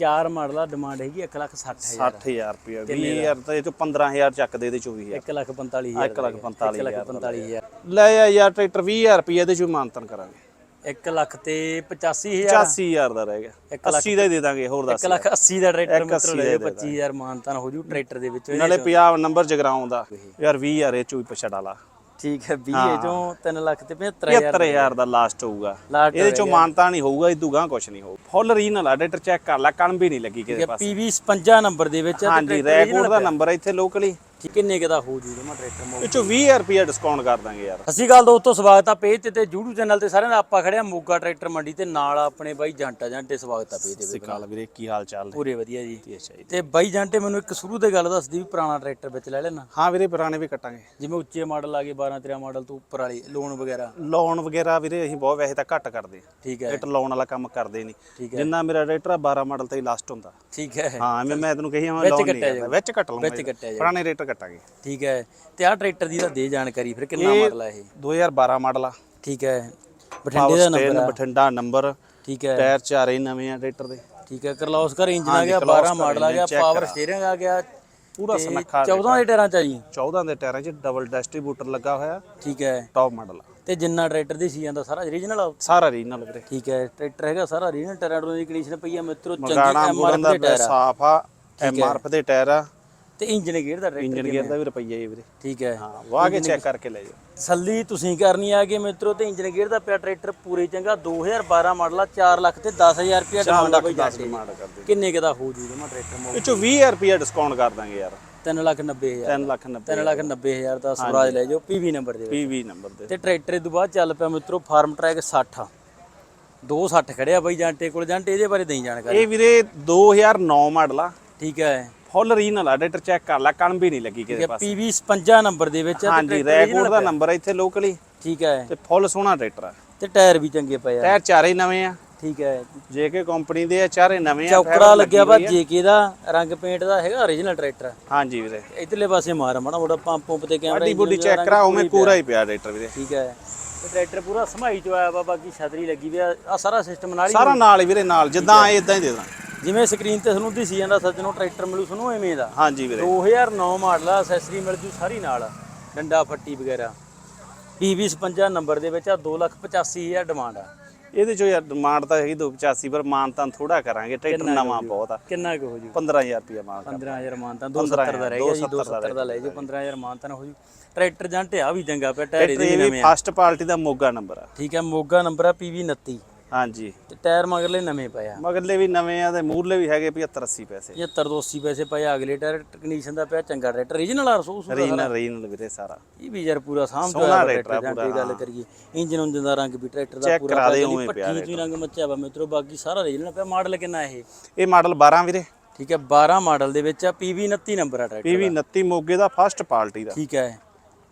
ਚਾਰ model demand ਹੈਗੀ 1 ਲੱਖ 60 ਹਜ਼ਾਰ। 60000 ਰੁਪਏ। 20000 ਤਾਂ ਇਹ ਚੋਂ 15000 ਚੱਕਦੇ ਇਹਦੇ ਚੋਂ ਵੀ 1 ਲੱਖ 45 ਹਜ਼ਾਰ 1 ਲੱਖ 45 1 ਲੱਖ 45 ਹਜ਼ਾਰ। ਲੈ ਆ ਯਾਰ ਟਰੈਕਟਰ 20000 ਰੁਪਏ ਇਹਦੇ ਚੋਂ ਮਾਨਤਨ ਕਰਾਂਗੇ। 1 ਲੱਖ ਤੇ 85 ਹਜ਼ਾਰ 85000 ਦਾ ਰਹਿ ਗਿਆ। 80 ਦਾ ਹੀ ਦੇ ਦਾਂਗੇ ਹੋਰ ਦੱਸ 1 ਲੱਖ 80 ਦਾ ਟਰੈਕਟਰ ਲੈ ਦਾ 25000 ਮਾਨਤਾਨ ਹੋ ਜੂ ਟਰੈਕਟਰ ਦੇ ਵਿੱਚ ਨਾਲੇ ਪੰਜਾਬ ਨੰਬਰ ਜਗਰਾਉਂ ਦਾ। ਯਾਰ 20000 ਇਹ ਚੋਂ ਪਛੜ ਵਾਲਾ ਠੀਕ ਹੈ 20 ਇਹ ਚੋਂ 3 ਲੱਖ ਤੇ 75000 75000 ਦਾ ਲਾਸਟ ਹੋਊਗਾ। ਇਹਦੇ ਚੋਂ ਮਾਨਤਾ ਨਹੀਂ ਹੋਊਗਾ ਇਦੂ ਗਾਂ ਕੁਛ ਨਹੀਂ ਹੋਊ। ਫੁੱਲ ਰੀਨਲ ਆ ਡਾਟਰ ਚੈੱਕ ਕਰ ਲੈ ਕਣ ਵੀ ਨਹੀਂ ਲੱਗੀ ਕਿਸੇ ਪਾਸੇ। ਪੀਵੀ 55 ਨੰਬਰ ਦੇ ਵਿੱਚ ਹਾਂਜੀ ਰੈਕੋਰਡ ਦਾ ਨੰਬਰ ਇੱਥੇ ਲੋਕਲੀ ਕਿੰਨੇ ਕੁ ਦਾ ਹੋ ਜੂ ਜਮਾ ਟਰੈਕਟਰ ਮੋ ਇਹ ਚੋਂ 20000 ਰੁਪਏ ਡਿਸਕਾਊਂਟ ਕਰ ਦਾਂਗੇ ਯਾਰ। ਅਸੀਂ ਗੱਲ ਦੋਸਤੋ ਸਵਾਗਤ ਆ ਪੇਜ ਤੇ ਤੇ YouTube ਚੈਨਲ ਤੇ ਸਾਰਿਆਂ ਦਾ। ਆਪਾਂ ਖੜਿਆ ਮੋਗਾ ਟਰੈਕਟਰ ਮੰਡੀ ਤੇ ਨਾਲ ਆਪਣੇ ਬਾਈ ਜਾਂਟਾ ਜਾਂਟੇ ਸਵਾਗਤ ਆ ਪੇਜ ਤੇ। ਸਿਕਾਲ ਵੀਰੇ ਕੀ ਹਾਲ ਚਾਲ ਨੇ? ਪੂਰੇ ਵਧੀਆ ਜੀ। ਅੱਛਾ ਜੀ। ਤੇ ਬਾਈ ਜਾਂਟੇ ਮੈਨੂੰ ਇੱਕ ਸ਼ੁਰੂ ਤੇ ਗੱਲ ਦੱਸਦੀ ਵੀ ਪੁਰਾਣਾ ਟਰੈਕਟਰ ਵਿੱਚ ਲੈ ਲੈਣਾ। ਹਾਂ ਵੀਰੇ ਪੁਰਾਣੇ ਵੀ ਕੱਟਾਂਗੇ। ਜਿਵੇਂ ਉੱਚੇ ਮਾਡਲ ਆ ਗਏ 12 13 ਮਾਡਲ ਤੋਂ ਉੱਪਰ ਵਾਲੀ ਲੋਨ ਵਗੈਰਾ। ਲੋਨ ਵਗੈਰਾ ਵੀਰੇ ਅਸੀਂ ਬਹੁਤ ਵੈਸੇ ਤਾਂ ਘੱਟ ਕਰਦੇ ਹਾਂ। ਠੀਕ ਹੈ। ਟਰੈਕਟਰ ਲਾਉਣ ਵਾਲਾ ਕੰਮ ਕਰਦੇ ਨਹੀਂ। ਠੀਕ ਹੈ। ਜਿੰਨਾ ਮੇਰਾ ਟਰੈਕਟਰ ਆ 12 ਮਾਡਲ ਤੇ ਹੀ ਲਾਸਟ ਹੁੰਦਾ। ਠੀਕ ਹੈ। ਹਾਂ ਐਵੇਂ ਮੈਂ ਤੈਨੂੰ ਕਹੀ ਹਾਂ ਵਿੱਚ ਲਾਉਣ ਨਹੀਂ ਕੱਟਿਆ ਕਰਦਾ। ਵਿੱਚ ਕੱਟ ਲਵਾਂਗੇ ਵਿੱਚ ਕੱਟਿਆ ਜਾਊ। ਪੁਰਾਣੇ ਰੇਟਰ ਕੱਟਾਂਗੇ। ਠੀਕ ਹੈ। ਤੇ ਆਹ ਟਰੈਕਟਰ ਦੀ ਤਾਂ ਦੇ ਜਾਣਕਾਰੀ ਫਿਰ ਕਿੰਨਾ ਮਾਡਲ ਆ ਇਹ? 2012 ਮਾਡਲ ਆ। ਠੀਕ ਹੈ। ਬਠਿੰਡੇ ਦਾ ਨੰਬਰ ਆ। ਬਠਿੰਡਾ ਨੰਬਰ ਠੀਕ ਹੈ। ਟਾਇਰ ਚਾਰੇ ਨਵੇਂ ਆ ਟਰੈਕਟਰ ਦੇ। ਠੀਕ ਹੈ। ਕਰਲੌਸਕਰ ਇੰਜਨ ਆ ਗਿਆ ਕਰਲੌਸਕਰ 12 ਮਾਡਲ ਆ ਗਿਆ ਪਾਵਰ ਕਰਾ। ਸਟੀਅਰਿੰਗ ਆ ਗਿਆ। ਪੂਰਾ ਸੁਨੱਖਾ 14 ਦੇ ਟਾਇਰਾਂ ਚ ਆ ਜੀ? 14 ਦੇ ਟਾਇਰਾਂ 'ਚ ਡਬਲ ਡਿਸਟ੍ਰੀਬਿਊਟਰ ਲੱਗਾ ਹੋਇਆ। ਠੀਕ ਹੈ। ਟੌਪ ਮਾਡਲ ਤੇ ਜਿੰਨਾ ਟਰੈਕਟਰ ਦੀ ਸੀ ਜਾਂਦਾ ਸਾਰਾ ਓਰੀਜਨਲ ਆ? ਸਾਰਾ ਰੀਜਨਲ ਵੀਰੇ। ਠੀਕ ਹੈ। ਟਰੈਕਟਰ ਹੈਗਾ ਸਾਰਾ ਓਰੀਜਨਲ ਟਾਇਰਾਂ ਦੀ ਕੰਡੀਸ਼ਨ ਪਈ ਆ ਮਿੱਤਰੋ ਚੰਗੇ ਐਮਆਰਐਫ ਦਾ ਦੇ ਟਾਇਰ ਆ। ਸਾਫ਼ ਆ ਐਮਆਰਐਫ ਦੇ ਟਾਇਰ ਆ। ਤੇ ਇੰਜਨ ਗੇਅਰ ਦਾ ਟਰੈਕਟਰ ਇੰਜਨ ਗੇਅਰ ਦਾ ਵੀ ਰੁਪਈਆ ਹੀ ਵੀਰੇ। ਠੀਕ ਹੈ। ਹਾਂ ਵਾਹ ਕੇ ਚੈੱਕ ਕਰਕੇ ਲੈ ਜਾਓ। ਤਸੱਲੀ ਤੁਸੀਂ ਕਰਨੀ ਆ ਕਿ ਮਿੱਤਰੋ ਤੇ ਇੰਜਨ ਗੇਅਰ ਦਾ ਪਿਆ ਟਰੈਕਟਰ ਪੂਰੇ ਚੰਗਾ 2012 ਮਾਡਲ ਆ 4 ਲੱਖ ਤੇ 10000 ਰੁਪਏ ਡਿਮਾਂਡ ਆ ਬਈ ਕਿੰਨੇ ਕੁ ਦਾ ਹੋ ਜੂ ਜਮਾ ਟਰੈਕਟਰ ਮੋ ਇਹ ਚੋਂ 20000 ਰੁਪਏ ਡਿਸਕਾਊਂਟ ਕਰ ਦਾਂਗੇ ਯਾਰ। 3 ਲੱਖ 90 ਹਜ਼ਾਰ 3 ਲੱਖ 90 3 ਲੱਖ 90 ਹਜ਼ਾਰ ਦਾ ਸਵਰਾਜ ਲੈ ਜਾਓ ਪੀਵੀ ਨੰਬਰ ਦੇ ਵਿੱਚ। ਪੀਵੀ ਨੰਬਰ ਦੇ। ਤੇ ਟਰੈਕਟਰ ਤੋਂ ਬਾਅਦ ਚੱਲ ਪਿਆ ਮਿੱਤਰੋ ਫਾਰਮ ਟਰੈਕ 60 260 ਖੜਿਆ ਬਈ ਜਾਂਟੇ ਕੋਲ ਜਾਂਟੇ ਇਹਦੇ ਬਾਰੇ ਦੇਈ ਜਾਣਕਾਰੀ। ਇਹ ਵੀਰੇ 2009 ਮਾਡਲ ਆ। ਠੀਕ ਹੈ। ਫੁੱਲ ਰੀਜਨਲ ਆ ਡਾਟਰ ਚੈੱਕ ਕਰ ਲੈ ਕਣ ਵੀ ਨਹੀਂ ਲੱਗੀ ਕਿਸੇ ਪਾਸੇ। ਪੀਵੀ 55 ਨੰਬਰ ਦੇ ਵਿੱਚ ਹਾਂਜੀ ਰੈਕੋਰਡ ਦਾ ਨੰਬਰ ਹੈ ਇੱਥੇ ਲੋਕਲੀ ਠੀਕ ਹੈ। ਤੇ ਫੁੱਲ ਸੋਹਣਾ ਟਰੈਕਟਰ ਆ। ਤੇ ਟਾਇਰ ਵੀ ਚੰਗੇ ਪਏ ਆ। ਟਾਇਰ ਚਾਰੇ ਨਵੇਂ ਆ। ਠੀਕ ਹੈ। ਜੇਕੇ ਕੰਪਨੀ ਦੇ ਆ ਚਾਰੇ ਨਵੇਂ ਆ ਚੌਕੜਾ ਲੱਗਿਆ ਵਾ ਜੇਕੇ ਦਾ ਰੰਗ ਪੇਂਟ ਦਾ ਹੈਗਾ origignal ਟਰੈਕਟਰ। ਹਾਂਜੀ ਵੀਰੇ। ਇਧਰਲੇ ਪਾਸੇ ਮਾਰ ਮਾੜਾ ਮੋੜਾ ਪੰਪ ਪੰਪ ਤੇ ਕੈਮਰਾ ਅੱਡੀ ਬੁੱਡੀ ਚੈੱਕ ਕਰਾ ਉਵੇਂ ਪੂਰਾ ਹੀ ਪਿਆ ਟਰੈਕਟਰ ਵੀਰੇ। ਠੀਕ ਹੈ। ਤੇ ਟਰੈਕਟਰ ਪੂਰਾ ਸਮਾਈ ਚ ਆਇਆ ਵਾ ਬਾਕੀ ਛਤਰੀ ਲੱਗੀ ਵੀ ਆ ਸਾਰਾ ਸਿਸਟਮ ਨਾਲ ਹੀ ਸਾਰਾ ਨਾਲ ਹੀ ਵੀਰੇ ਨਾਲ ਜਿੱਦਾਂ ਆਏ ਇਦਾਂ ਹੀ ਦੇ ਦਾਂ ਜਿਵੇਂ ਸਕਰੀਨ ਤੇ ਤੁਹਾਨੂੰ ਦਿਸੀ ਜਾਂਦਾ ਸੱਜਣੋ ਟਰੈਕਟਰ ਮਿਲੂ ਤੁਹਾਨੂੰ ਐਵੇਂ ਦਾ। ਹਾਂਜੀ ਵੀਰੇ। 2009 ਮਾਡਲ ਆ ਅਸੈਸਰੀ ਮਿਲ ਜੂ ਸਾਰੀ ਨਾਲ ਡੰਡਾ ਫੱਟੀ ਵਗੈਰਾ। PV 55 ਨੰਬਰ ਦੇ ਵਿੱਚ ਆ 285000 ਡਿਮਾਂਡ ਆ। ਇਹਦੇ ਚੋਂ ਯਾਰ ਡਿਮਾਂਡ ਤਾਂ ਹੈਗੀ 285 ਪਰ ਮਾਨ ਤਾਂ ਥੋੜਾ ਕਰਾਂਗੇ ਟਰੈਕਟਰ ਨਵਾਂ ਬਹੁਤ ਆ। ਕਿੰਨਾ ਕੁ ਹੋ ਜੂ 15000 ਰੁਪਏ ਮਾਨ 15000 ਮਾਨਤਾ 270 ਦਾ ਰਹਿ ਗਿਆ ਜੀ 270 ਦਾ ਲੈ ਜਾਓ 15000 ਮਾਨਤਾ ਹੋ ਜੂ ਟਰੈਕਟਰ ਜਾਂ ਢਿਆ ਵੀ ਚੰਗਾ ਪਿਆ ਟਾਇਰ ਇਹਦੇ ਨਵੇਂ ਆ। ਫਸਟ ਪਾਰਟੀ ਦਾ ਮੋਗਾ ਨੰਬਰ ਆ। ਠੀਕ ਹੈ ਮੋਗਾ ਨੰਬਰ ਆ PV 29 ਹਾਂਜੀ। ਤੇ ਟਾਇਰ ਮਗਰਲੇ ਨਵੇਂ ਪਏ ਆ। ਮਗਰਲੇ ਵੀ ਨਵੇਂ ਆ ਤੇ ਮੂਰਲੇ ਵੀ ਹੈਗੇ 75 80 ਪੈਸੇ। 75 ਤੋਂ 80 ਪੈਸੇ ਪਏ ਅਗਲੇ ਟਾਇਰ ਕੰਡੀਸ਼ਨ ਦਾ ਪਿਆ ਚੰਗਾ ਟਰੈਕਟਰ ਰੀਜਨਲ ਆ ਰਸੂਸ ਰੀਨਲ ਰੀਨਲ ਵੀਰੇ ਸਾਰਾ। ਇਹ ਵੀ ਯਾਰ ਪੂਰਾ ਹੋਇਆ ਟਰੈਕਟਰ ਆ ਟਰੈਕਟਰ ਜਾਂ ਗੱਲ ਕਰੀਏ। ਇੰਜਨ ਉਂਜਨ ਦਾ ਰੰਗ ਵੀ ਟਰੈਕਟਰ ਦਾ ਪੂਰਾ ਕਰਾ ਦੇ ਉਵੇਂ ਪਿਆ ਪੱਟੀ ਰੰਗ ਮੱਚਿਆ ਵਾ ਮਿੱਤਰੋ ਬਾਕੀ ਸਾਰਾ ਰੀਜਨਲ ਪਿਆ। ਮਾਡਲ ਕਿੰਨਾ ਇਹ? ਇਹ ਮਾਡਲ 12 ਵੀਰੇ। ਠੀਕ ਹੈ 12 ਮਾਡਲ ਦੇ ਵਿੱਚ ਆ PV 29 ਨੰਬਰ ਆ ਟਰੈਕਟਰ ਪੀਵੀ 29 ਮੋਗੇ ਦਾ ਫਸਟ ਪਾਰਟੀ ਦਾ। ਠੀਕ ਹੈ।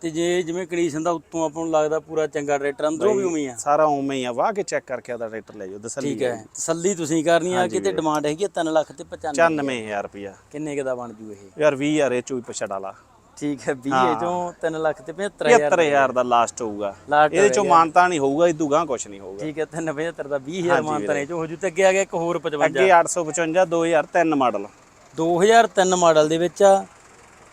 ਤੇ ਜੇ ਜਿਵੇਂ ਕੰਡੀਸ਼ਨ ਦਾ ਉੱਤੋਂ ਆਪਾਂ ਨੂੰ ਲੱਗਦਾ ਪੂਰਾ ਚੰਗਾ ਟਰੈਕਟਰ ਅੰਦਰੋਂ ਵੀ ਉਵੇਂ ਆ। ਸਾਰਾ ਉਵੇਂ ਹੀ ਆ। ਵਾਹ ਕੇ ਚੈੱਕ ਕਰਕੇ ਆਦਾ ਟਰੈਕਟਰ ਲੈ ਜਾਓ ਦਸਲੀ ਠੀਕ ਹੈ। ਤਸੱਲੀ ਤੁਸੀਂ ਕਰਨੀ ਆ ਕਿਤੇ ਡਿਮਾਂਡ ਹੈਗੀ 3 ਲੱਖ ਤੇ 95 95000 ਰੁਪਿਆ ਕਿੰਨੇ ਕੁ ਦਾ ਬਣ ਜੂ ਇਹ? ਯਾਰ 20000 ਇਹ ਚੋਂ ਹੀ ਪਛੜ ਵਾਲਾ ਠੀਕ ਹੈ 20 ਚੋਂ 3 ਲੱਖ ਤੇ 75000 75000 ਦਾ ਲਾਸਟ ਹੋਊਗਾ। ਇਹਦੇ ਚੋਂ ਮਾਨਤਾ ਨਹੀਂ ਹੋਊਗਾ ਇਦੂ ਗਾਂ ਕੁਝ ਨਹੀਂ ਹੋਊਗਾ। ਠੀਕ ਹੈ 375 ਦਾ 20000 ਮਾਨਤਾ ਨੇ ਜੋ ਹੋ ਜੂ ਤੇ ਅੱਗੇ ਆ ਗਿਆ ਇੱਕ ਹੋਰ 55 ਅੱਗੇ 855 2003 ਮਾਡਲ। 2003 ਮਾਡਲ ਦੇ ਵਿੱਚ ਆ।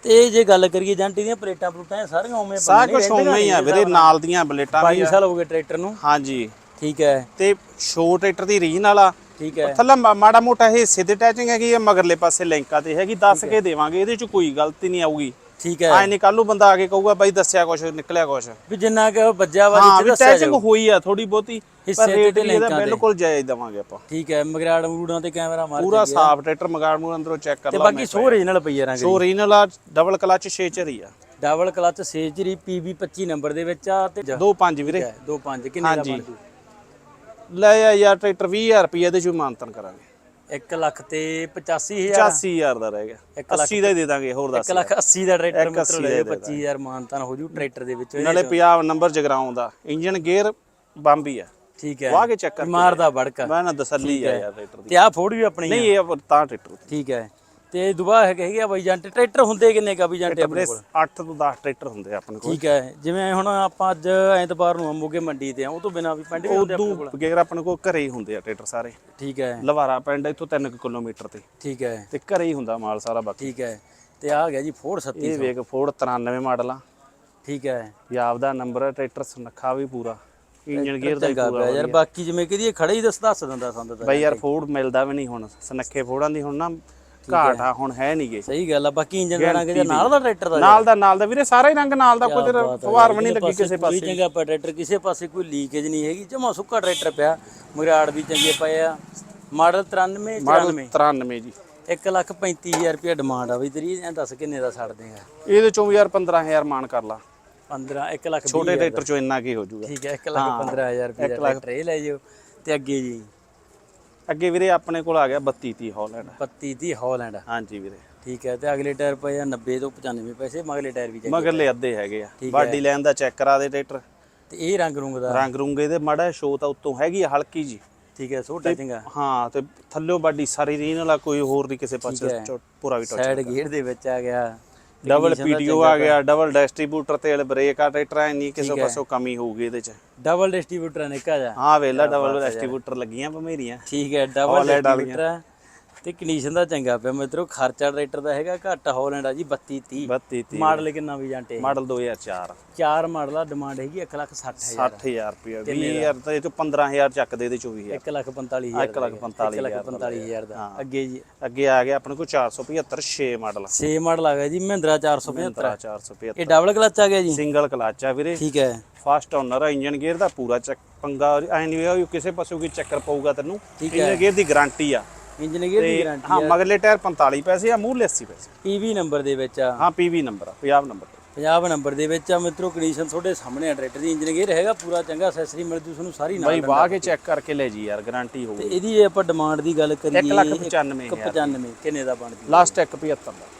ਤੇ ਜੇ ਗੱਲ ਕਰੀਏ ਜੰਟੀ ਦੀਆਂ ਪਲੇਟਾਂ ਪਲੂਟਾਂ ਇਹ ਸਾਰੀਆਂ ਉਵੇਂ ਸਾਰਾ ਕੁਝ ਉਵੇਂ ਹੀ ਆ ਵੀਰੇ ਨਾਲ ਦੀਆਂ ਬਲੇਟਾਂ ਵੀ 22 ਸਾਲ ਹੋ ਗਏ ਟਰੈਕਟਰ ਨੂੰ। ਹਾਂਜੀ। ਠੀਕ ਹੈ। ਤੇ ਸ਼ੋ ਟਰੈਕਟਰ ਦੀ ਰੀਨ ਵਾਲਾ ਠੀਕ ਹੈ। ਥੱਲੇ ਮਾ- ਮਾੜਾ ਮੋਟਾ ਇਹ ਸਿੱਧੇ ਟੈਚਿੰਗ ਹੈਗੀ ਆ ਮਗਰਲੇ ਪਾਸੇ ਲਿੰਕਾਂ ਤੇ ਹੈਗੀ ਦੱਸ ਕੇ ਦੇਵਾਂਗੇ ਇਹਦੇ ਚ ਕੋਈ ਗਲਤੀ ਨਹੀਂ ਆਊਗੀ। ਠੀਕ ਹੈ। ਐ ਨਹੀਂ ਕੱਲ ਨੂੰ ਬੰਦਾ ਆ ਕੇ ਕਹੂਗਾ ਬਾਈ ਦੱਸਿਆ ਕੁਛ ਨਿਕਲਿਆ ਕੁਛ। ਵੀ ਜਿੰਨਾ ਕਿ ਵੱਜਿਆ ਵਾ ਹਾਂ ਵੀ ਟੈਚਿੰਗ ਹੋਈ ਆ ਥੋੜੀ ਬਹੁਤੀ ਹਿੱਸੇ ਪਰ ਤੇ ਰੇਟ ਤੇ ਵੀ ਇਹਦਾ ਲਿੰਕਾਂ ਤੇ। ਬਿਲਕੁਲ ਜਾਇਜ਼ ਦਵਾਂਗੇ ਆਪਾਂ। ਠੀਕ ਹੈ ਮਗਰਾੜ ਮਰੂੜਾਂ ਤੇ ਕੈਮਰਾ ਮਾਰ ਪੂਰਾ ਸਾਫ਼ ਟਰੈਕਟਰ ਮਗਾੜ ਨੂੰ ਅੰਦਰੋਂ ਚੈੱਕ ਕਰ ਤੇ ਲਾ ਬਾਕੀ ਸੋ ਰੀਜਨਲ ਪਈ ਆ ਰੰਗ ਸੋ ਆ ਡਬਲ ਕਲਚ 6 ਚਰੀ ਆ। ਡਬਲ ਕਲਚ ਸੇਜਰੀ PV 25 ਨੰਬਰ ਦੇ ਵਿੱਚ ਆ ਤੇ 2 5 ਵੀਰੇ। 2 5 ਕਿੰਨੇ ਦਾ ਬਣ ਜੂ ਲੈ ਆ ਯਾਰ ਟਰੈਕਟਰ 20000 ਰੁਪਏ ਇਹਦੇ ਚ ਮਾਨਤਨ ਕਰਾਂਗੇ। 1 ਲੱਖ ਤੇ 85000 85000 ਦਾ ਰਹਿ ਗਿਆ। 80 ਦਾ ਹੀ ਦੇ ਦਾਂਗੇ ਹੋਰ ਦੱਸ 1 ਲੱਖ 80 ਦਾ ਟਰੈਕਟਰ ਮਿੱਤਰੋ ਲੈ ਦਾ ਜਾਓ, 25000 ਮਾਨਤਾਨ ਹੋ ਜੂ ਟਰੈਕਟਰ ਦੇ ਵਿੱਚ। ਨਾਲੇ ਪੰਜਾਬ ਨੰਬਰ ਜਗਰਾਉਂ ਦਾ ਇੰਜਨ ਗੇਅਰ ਬੰਬੀ ਆ। ਠੀਕ ਹੈ। ਵਾਹ ਕੇ ਮਾਰਦਾ ਵੜਕਾ। ਮੈਂ ਨਾ ਤਸੱਲੀ ਆ ਯਾਰ ਟਰੈਕਟਰ ਦੀ। ਤੇ ਆ ਫੋੜ ਵੀ ਆਪਣੀ। ਨਹੀਂ ਇਹ ਤਾਂ ਟਰੈਕਟਰ ਠੀਕ ਹੈ। ਤੇ ਦੁਬਾਰਾ ਹੈਗੇ ਆ ਬਾਈ ਜਾਂਟੇ ਟਰੈਕਟਰ ਹੁੰਦੇ ਕਿੰਨੇ ਕਾ ਬਈ ਜਾਂਟੇ ਆਪਣੇ ਕੋਲ? 8 ਤੋਂ 10 ਟਰੈਕਟਰ ਹੁੰਦੇ ਆ ਆਪਣੇ ਕੋਲ। ਠੀਕ ਹੈ ਜਿਵੇਂ ਹੁਣ ਆਪਾਂ ਅੱਜ ਐਤਵਾਰ ਨੂੰ ਅੰਮੋਗੇ ਮੰਡੀ ਤੇ ਆ ਉਹ ਤੋਂ ਬਿਨਾ ਵੀ ਪਿੰਡ ਵੀ ਹੁੰਦੇ ਆਪਣੇ ਕੋਲ? ਬਗੈਰ ਆਪਣੇ ਕੋਲ ਘਰੇ ਹੀ ਹੁੰਦੇ ਆ ਟਰੈਕਟਰ ਸਾਰੇ। ਠੀਕ ਹੈ। ਲਵਾਰਾ ਪਿੰਡ ਇੱਥੋਂ 3 ਕਿਲੋਮੀਟਰ ਤੇ। ਠੀਕ ਹੈ। ਤੇ ਘਰੇ ਹੀ ਹੁੰਦਾ ਮਾਲ ਸਾਰਾ ਬਾਕੀ। ਠੀਕ ਹੈ। ਤੇ ਆ ਗਿਆ ਜੀ ਫੋਰ 37 ਇਹ ਵੇਖ ਫੋਰਡ 93 ਮਾਡਲ। ਆ ਠੀਕ ਹੈ। ਪੰਜਾਬ ਦਾ ਨੰਬਰ ਹੈ ਟਰੈਕਟਰ ਸੁਨੱਖਾ ਵੀ ਪੂਰਾ। ਇੰਜਨ ਗੇਅਰ ਦਾ ਪੂਰਾ ਯਾਰ ਬਾਕੀ ਜਿਵੇਂ ਕਹਦੀ ਖੜੇ ਹੀ ਦੱਸ ਦੱਸ ਦਿੰਦਾ ਸੰਦ ਤਾਂ ਬਈ ਯਾਰ ਫੋਰਡ ਮਿਲਦਾ ਵੀ ਨਹੀਂ ਹੁਣ। ਸੁਨੱਖੇ ਫੋਰਡਾਂ ਦੀ ਹੁਣ ਨਾ ਘਾਟ ਆ ਹੁਣ ਹੈ ਨਹੀਂਗੇ ਸਹੀ ਗੱਲ ਆ ਬਾਕੀ ਇੰਜਨ ਦਾ ਰੰਗ ਇਹਦੇ ਨਾਲ ਦਾ ਟਰੈਕਟਰ ਦਾ ਨਾਲ ਦਾ ਨਾਲ ਦਾ। ਵੀਰੇ ਸਾਰਾ ਹੀ ਰੰਗ ਨਾਲ ਦਾ ਕੋਈ ਫਵਾਰ ਵੀ ਨਹੀਂ ਲੱਗੀ ਕਿਸੇ ਕੋਈ ਪਾਸੇ। ਚੰਗਾ ਪਿਆ ਟਰੈਕਟਰ ਕਿਸੇ ਪਾਸੇ ਕੋਈ ਲੀਕੇਜ ਨਹੀਂ ਹੈਗੀ। ਜਮਾ ਸੁੱਕਾ ਟਰੈਕਟਰ ਪਿਆ ਮਗਰਾੜ ਵੀ ਚੰਗੇ ਪਏ ਆ। ਮਾਡਲ 93 ਮਾਡਲ 94 93 ਜੀ। 1 ਲੱਖ 35000 ਰੁਪਏ ਡਿਮਾਂਡ ਆ ਬਈ ਤੇਰੀ ਐਂ ਦੱਸ ਕਿੰਨੇ ਦਾ ਛੱਡ ਦੇਗਾ ਇਹਦੇ ਚੋਂ ਯਾਰ 15000 ਮਾਨ ਕਰ ਲਾ। 15 1 ਲੱਖ ਛੋਟੇ ਟਰੈਕਟਰ ਚੋਂ ਇੰਨਾ ਕੀ ਹੋ ਜਾਊਗਾ। ਠੀਕ ਹੈ 1 ਲੱਖ 15000 ਰੁਪਏ ਦਾ ਟਰੈਕਟਰ ਇਹ ਲੈ ਜਿਓ ਤੇ ਅੱਗੇ ਜੀ। ਅੱਗੇ ਵੀਰੇ ਆਪਣੇ ਕੋਲ ਆ ਗਿਆ 32 30 ਹਾਲੈਂਡ। 32 ਦੀ ਹਾਲੈਂਡ। ਹਾਂਜੀ ਵੀਰੇ। ਠੀਕ ਹੈ ਤੇ ਅਗਲੇ ਟਾਇਰ ਪਏ ਆ 90 ਤੋਂ 95 ਪੈਸੇ ਮਗਲੇ ਟਾਇਰ ਵੀ ਚੰਗੇ ਮਗਰਲੇ ਅੱਧੇ ਹੈਗੇ ਆ। ਬਾਡੀ ਲੈਣ ਦਾ ਚੈੱਕ ਕਰਾ ਦੇ ਟਰੈਕਟਰ। ਤੇ ਇਹ ਰੰਗ ਰੁੰਗ ਦਾ? ਰੰਗ ਰੁੰਗ ਇਹਦੇ ਮਾੜਾ ਸ਼ੋ ਤਾਂ ਉੱਤੋਂ ਹੈਗੀ ਆ ਹਲਕੀ ਜੀ ਠੀਕ ਹੈ ਛੋਟਾ ਚੰਗਾ ਹਾਂ ਤੇ ਥੱਲਿਓ ਬਾਡੀ ਸਾਰੀ ਰੀਨ ਵਾਲਾ ਕੋਈ ਹੋਰ ਨਹੀਂ ਕਿਸੇ ਪਾਸੇ ਪੂਰਾ ਵੀ ਟੱਚ ਸਾਈਡ ਗੇਅਰ ਦੇ ਵਿੱਚ ਆ ਗਿਆ। ਡਬਲ ਪੀਟੀਓ ਆ ਗਿਆ ਡਬਲ ਡਿਸਟ੍ਰੀਬਿਊਟਰ ਤੇਲ ਬ੍ਰੇਕ ਆ ਟਰੈਕਟਰ ਐ ਨਹੀਂ ਕਿਸੇ ਪਾਸੋਂ ਕਮੀ ਹੋਊਗੀ ਇਹਦੇ ਚ। ਡਬਲ ਡਿਸਟ੍ਰੀਬਿਊਟਰ ਨੇ ਕਹਾ ਜਾ। ਹਾਂ ਵੇਲਾ ਡਬਲ ਡਿਸਟ੍ਰੀਬਿਊਟਰ ਲੱਗੀਆਂ ਭਮੇਰੀਆਂ। ਠੀਕ ਹੈ ਡਬਲ ਡਿਸਟ੍ਰੀਬਿਊਟਰ ਤੇ ਕੰਡੀਸ਼ਨ ਦਾ ਚੰਗਾ ਪਿਆ ਮਿੱਤਰੋ ਖਰਚਾ ਟਰੈਕਟਰ ਦਾ ਹੈਗਾ ਘੱਟ ਹਾਲੈਂਡ ਆ ਜੀ 32 30 32 30 ਮਾਡਲ ਕਿੰਨਾ ਵੀ ਜਾਂਟੇ ਮਾਡਲ 2004 ਚਾਰ। ਮਾਡਲ ਆ ਡਿਮਾਂਡ ਹੈਗੀ 1 ਲੱਖ 60 ਹਜ਼ਾਰ। 60000 ਰੁਪਏ 20000 ਤਾਂ ਇਹ ਤੋਂ 15000 ਚੱਕਦੇ ਇਹਦੇ 24000 1 ਲੱਖ 45 ਹਜ਼ਾਰ 1 ਲੱਖ 45 1 ਲੱਖ 45 ਹਜ਼ਾਰ ਦਾ। ਅੱਗੇ ਜੀ। ਅੱਗੇ ਆ ਗਿਆ ਆਪਣੇ ਕੋਲ 475 6 ਮਾਡਲ। 6 ਮਾਡਲ ਆ ਗਿਆ ਜੀ ਮਹਿੰਦਰਾ 475 475 ਇਹ ਡਬਲ ਕਲਚ ਆ ਗਿਆ ਜੀ? ਸਿੰਗਲ ਕਲਚ ਆ ਵੀਰੇ। ਠੀਕ ਹੈ। ਫਾਸਟ ਓਨਰ ਆ ਇੰਜਨ ਗੇਅਰ ਦਾ ਪੂਰਾ ਚੱਕ ਪੰਗਾ ਐ ਨਹੀਂ ਹੋਇਆ ਕਿਸੇ ਪਾਸੇ ਕੋਈ ਚੱਕਰ ਪਊਗਾ ਤੈਨੂੰ। ਇੰਜਨ ਗੇਅਰ ਦੀ ਗਾਰੰਟੀ ਆ। ਇੰਜਨ ਗੇਅਰ ਦੀ ਗਾਰੰਟੀ ਹਾਂ ਮਗਲੇ ਟਾਇਰ 45 ਪੈਸੇ ਆ ਮੂਹਰਲੇ 80 ਪੈਸੇ ਪੀਵੀ ਨੰਬਰ ਦੇ ਵਿੱਚ ਆ। ਹਾਂ ਪੀਵੀ ਨੰਬਰ ਆ 50 ਨੰਬਰ 50 ਨੰਬਰ ਦੇ ਵਿੱਚ ਆ ਮਿੱਤਰੋ ਕੰਡੀਸ਼ਨ ਤੁਹਾਡੇ ਸਾਹਮਣੇ ਆ ਟਰੈਕਟਰ ਦੀ ਇੰਜਨ ਗੇਅਰ ਹੈਗਾ ਪੂਰਾ ਚੰਗਾ ਅਸੈਸਰੀ ਮਿਲ ਜੂ ਤੁਹਾਨੂੰ ਸਾਰੀ ਨਾਲ ਬਾਈ ਵਾਹ ਕੇ ਚੈੱਕ ਕਰਕੇ ਲੈ ਜੀ ਯਾਰ ਗਾਰੰਟੀ ਤੇ ਹੋਊਗੀ। ਇਹਦੀ ਆਪਾਂ ਡਿਮਾਂਡ ਦੀ ਗੱਲ ਕਰੀਏ 1 ਲੱਖ 95 95 ਕਿੰਨੇ ਦਾ ਬਣਦੀ ਲਾਸਟ 175 ਦਾ।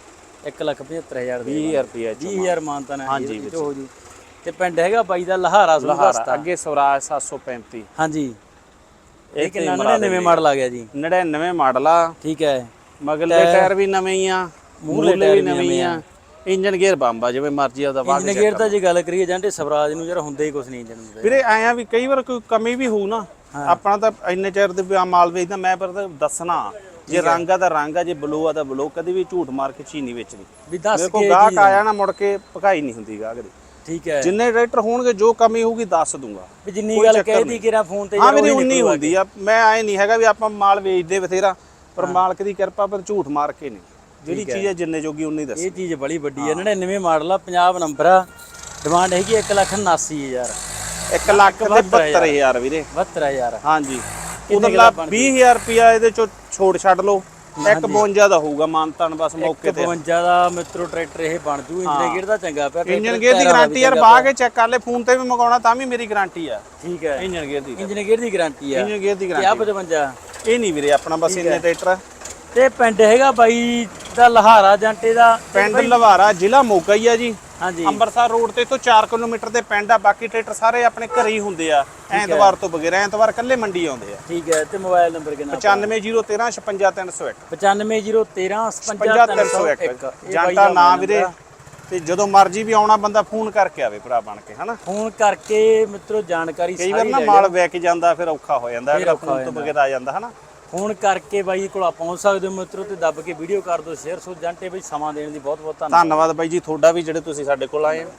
1 ਲੱਖ 75000 ਦੇ। 20000 ਰੁਪਏ ਚ 20000 ਮਾਨਤਾ ਨਾ ਹਾਂਜੀ ਹੋ ਜੂ। ਤੇ ਪਿੰਡ ਹੈਗਾ ਬਾਈ ਦਾ ਲਹਾਰਾ ਸੁਣ ਲਹਾਰਾ ਅੱਗੇ ਸਵਰਾਜ 735 ਹਾਂਜੀ। ਇਹ ਕਿੰਨਾ 99 ਮਾਡਲ ਆ ਗਿਆ ਜੀ। 99 ਮਾਡਲ ਆ। ਠੀਕ ਹੈ। ਮਗਲੇ ਟਾਇਰ ਵੀ ਨਵੇਂ ਹੀ ਆ ਮੂਹਰਲੇ ਵੀ ਨਵੇਂ ਆ। ਇੰਜਨ ਗੇਅਰ ਬੰਬਾ ਜਿਵੇਂ ਮਰਜ਼ੀ ਆ ਉਹਦਾ ਵਾਹ ਇੰਜਨ ਗੇਅਰ ਦਾ ਜੇ ਗੱਲ ਕਰੀਏ ਜਾਂਦੇ ਸਵਰਾਜ ਨੂੰ ਯਾਰ ਹੁੰਦੇ ਹੀ ਕੁਝ ਨਹੀਂ ਇੰਜਨ ਦੇ ਵੀਰੇ ਆਇਆ ਵੀ ਕਈ ਵਾਰ ਕੋਈ ਕਮੀ ਵੀ ਹੋਊ ਨਾ ਆਪਣਾ ਤਾਂ ਇੰਨੇ ਚਿਰ ਦੇ ਮਾਲ ਵੇਚਦਾ ਮੈਂ ਪਰ ਦੱਸਣਾ ਜੇ ਰੰਗ ਆ ਤਾਂ ਰੰਗ ਆ ਜੇ ਬਲੂ ਆ ਤਾਂ ਬਲੂ ਕਦੀ ਵੀ ਝੂਠ ਮਾਰ ਕੇ ਚੀਨੀ ਵੇਚਣੀ। ਵੀ ਦੱਸ ਮੇਰੇ ਕੇ ਕੋਲ ਗਾਹਕ ਆਇਆ ਨਾ ਮੁੜ ਕੇ ਭਕਾਈ ਨਹੀਂ ਹੁੰਦੀ ਗਾਹਕ ਦੀ। ਠੀਕ ਹੈ। ਜਿੰਨੇ ਟਰੈਕਟਰ ਹੋਣਗੇ ਜੋ ਕਮੀ ਹੋਊਗੀ ਦੱਸ ਦੂੰਗਾ। ਵੀ ਜਿੰਨੀ ਗੱਲ ਕਹਿਦੀ ਕਿਰਾ ਫੋਨ ਤੇ ਹਾਂ ਮੇਰੀ ਉਨੀ ਹੁੰਦੀ ਆ। ਮੈਂ ਆਏ ਨਹੀਂ ਹੈਗਾ ਵੀ ਆਪਾਂ ਮਾਲ ਵੇਚਦੇ ਬਥੇਰਾ ਪਰ ਮਾਲਕ ਦੀ ਕਿਰਪਾ ਪਰ ਝੂਠ ਮਾਰ ਕੇ ਨਹੀਂ। ਜਿਹੜੀ ਚੀਜ਼ ਹੈ ਜਿੰਨੇ ਜੋਗੀ ਉਨੀ ਦੱਸ। ਇਹ ਚੀਜ਼ ਬੜੀ ਵੱਡੀ ਹੈ। 99 ਮਾਡਲ ਆ 50 ਨੰਬਰ ਆ। ਡਿਮਾਂਡ ਹੈਗੀ 1,79,000 1 ਲੱਖ ਤੇ 72000 ਵੀਰੇ। 72000 ਹਾਂਜੀ। ਉਹਦਾ 20000 ਰੁਪਿਆ ਇਹਦੇ ਚੋਂ ਛੋੜ ਛੱਡ ਲਓ। 152 ਦਾ ਹੋਊਗਾ ਮਾਨਤਾਨ ਬਸ ਮੌਕੇ ਤੇ 52 ਦਾ ਮਿੱਤਰੋ ਟਰੈਕਟਰ ਇਹ ਬਣ ਜੂ ਇੰਜਨ ਗੇਅਰ ਦਾ ਚੰਗਾ ਪਿਆ ਇੰਜਨ ਗੇਅਰ ਦੀ ਗਾਰੰਟੀ ਯਾਰ ਬਾਹ ਕੇ ਚੈੱਕ ਕਰ ਲੈ ਫੋਨ ਤੇ ਵੀ ਮੰਗਾਉਣਾ ਤਾਂ ਵੀ ਮੇਰੀ ਗਾਰੰਟੀ ਆ। ਠੀਕ ਹੈ। ਇੰਜਨ ਗੇਅਰ ਦੀ। ਇੰਜਨ ਗੇਅਰ ਦੀ ਗਾਰੰਟੀ ਆ। ਇੰਜਨ ਗੇਅਰ ਦੀ ਗਾਰੰਟੀ। ਆ 55 ਇਹ ਨਹੀਂ ਵੀਰੇ ਆਪਣਾ ਬਸ ਇੰਨੇ ਟਰੈਕਟਰ। ਤੇ ਪਿੰਡ ਹੈਗਾ ਬਾਈ ਦਾ ਲਹਾਰਾ ਜਾਂਟੇ ਦਾ। ਪਿੰਡ ਲਵਾਰਾ ਜ਼ਿਲ੍ਹਾ ਮੋਗਾ ਹੀ ਆ ਜੀ। ਹਾਂਜੀ। ਅੰਮ੍ਰਿਤਸਰ ਰੋਡ ਤੇ ਤੋਂ 4 ਕਿਲੋਮੀਟਰ ਦੇ ਪਿੰਡ ਆ ਬਾਕੀ ਟਰੈਕਟਰ ਸਾਰੇ ਆਪਣੇ ਘਰੇ ਹੀ ਹੁੰਦੇ ਆ। ਐਤਵਾਰ ਤੋਂ ਬਗੈਰ ਐਤਵਾਰ ਕੱਲੇ ਮੰਡੀ ਆਉਂਦੇ ਆ। ਠੀਕ ਹੈ ਤੇ ਮੋਬਾਈਲ ਨੰਬਰ ਕਿੰਨਾ 95013 56301 95013 55301 ਜਾਂਟਾ ਨਾਂ ਵੀਰੇ ਤੇ ਜਦੋਂ ਮਰਜ਼ੀ ਵੀ ਆਉਣਾ ਬੰਦਾ ਫੋਨ ਕਰਕੇ ਆਵੇ ਭਰਾ ਬਣ ਕੇ ਹਨਾ? ਫੋਨ ਕਰਕੇ ਮਿੱਤਰੋ ਜਾਣਕਾਰੀ ਕਈ ਵਾਰ ਸਾਰੀ ਨਾ ਮਾਲ ਵਿਕ ਜਾਂਦਾ ਫਿਰ ਔਖਾ ਹੋ ਜਾਂਦਾ ਹੋ ਫੋਨ ਤੋਂ ਬਗੈਰ ਆ ਜਾਂਦਾ ਹਨਾ? ਫੋਨ ਕਰਕੇ ਬਾਈ ਕੋਲ ਪਹੁੰਚ ਸਕਦੇ ਹੋ ਮਿੱਤਰੋ ਤੇ ਦੱਬ ਕੇ ਵੀਡੀਓ ਕਰ ਦਿਓ ਸ਼ੇਅਰ ਸੋ ਜਾਂਟੇ ਬਈ, ਸਮਾਂ ਦੇਣ ਦੀ ਬਹੁਤ ਬਹੁਤ ਧੰਨਵਾਦ। ਧੰਨਵਾਦ ਬਾਈ ਜੀ, ਤੁਹਾਡਾ ਵੀ ਜਿਹੜੇ ਤੁਸੀਂ ਸਾਡੇ ਕੋਲ ਆਏ ਹੋ।